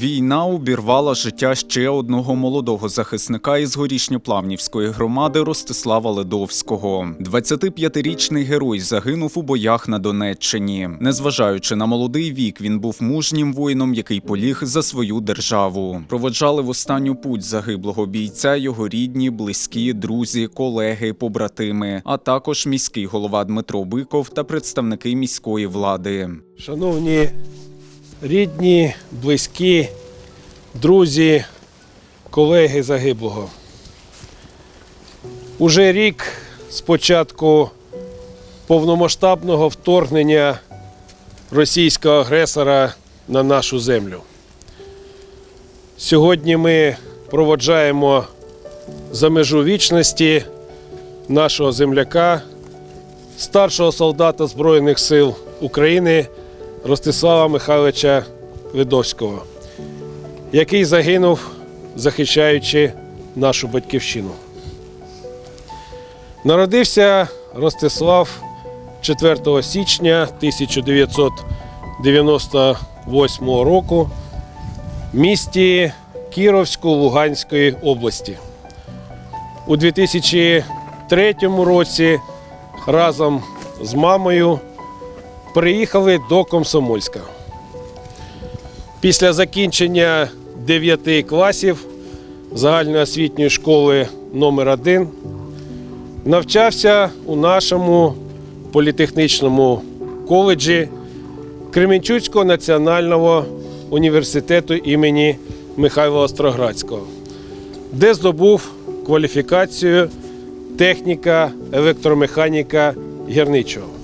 Війна обірвала життя ще одного молодого захисника із горішньоплавнівської громади Ростислава Ледовського. 25-річний герой загинув у боях на Донеччині. Незважаючи на молодий вік, він був мужнім воїном, який поліг за свою державу. Проводжали в останню путь загиблого бійця його рідні, близькі, друзі, колеги, побратими, а також міський голова Дмитро Биков та представники міської влади. Шановні рідні, близькі, друзі, колеги загиблого. Уже рік з початку повномасштабного вторгнення російського агресора на нашу землю. Сьогодні ми проводжаємо за межу вічності нашого земляка, старшого солдата Збройних сил України Ростислава Михайловича Ледовського, який загинув, захищаючи нашу батьківщину. Народився Ростислав 4 січня 1998 року в місті Кіровську Луганської області. У 2003 році разом з мамою переїхали до Комсомольська. Після закінчення 9 класів загальноосвітньої школи номер 1 навчався у нашому політехнічному коледжі Кременчуцького національного університету імені Михайла Остроградського, де здобув кваліфікацію техніка електромеханіка гірничого.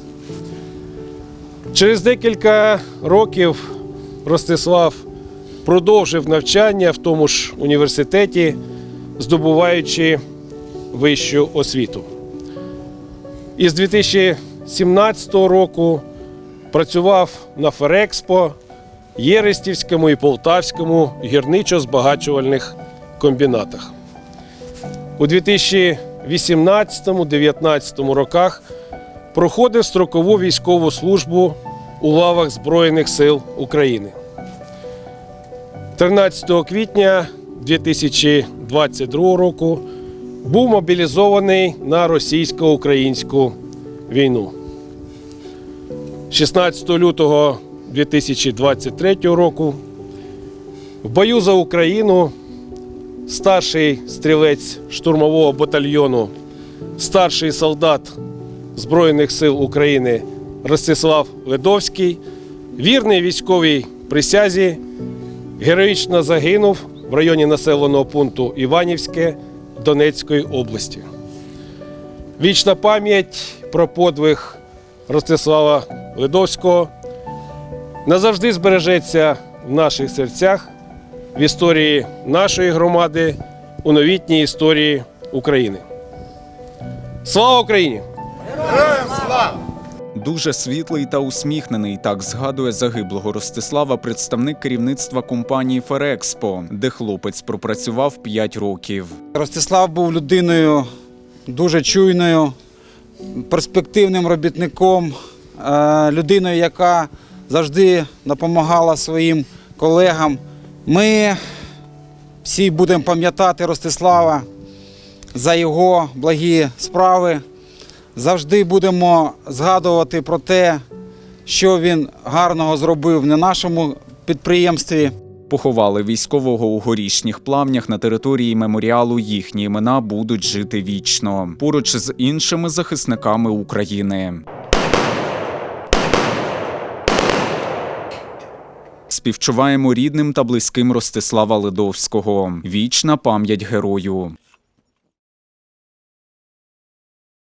Через декілька років Ростислав продовжив навчання в тому ж університеті, здобуваючи вищу освіту. Із 2017 року працював на Ферекспо, Єрестівському і Полтавському гірничо-збагачувальних комбінатах. У 2018-2019 роках проходив строкову військову службу у лавах Збройних сил України. 13 квітня 2022 року був мобілізований на російсько-українську війну. 16 лютого 2023 року в бою за Україну старший стрілець штурмового батальйону, старший солдат Збройних сил України Ростислав Ледовський, вірний військовій присязі, героїчно загинув в районі населеного пункту Іванівське Донецької області. Вічна пам'ять про подвиг Ростислава Ледовського назавжди збережеться в наших серцях, в історії нашої громади, у новітній історії України. Слава Україні! Дуже світлий та усміхнений, так згадує загиблого Ростислава представник керівництва компанії Ферекспо, де хлопець пропрацював 5 років. Ростислав був людиною дуже чуйною, перспективним робітником, е, людиною, яка завжди допомагала своїм колегам. Ми всі будемо пам'ятати Ростислава за його благі справи. Завжди будемо згадувати про те, що він гарного зробив на нашому підприємстві. Поховали військового у горішніх плавнях на території меморіалу. Їхні імена будуть жити вічно поруч з іншими захисниками України. Співчуваємо рідним та близьким Ростислава Ледовського. Вічна пам'ять герою.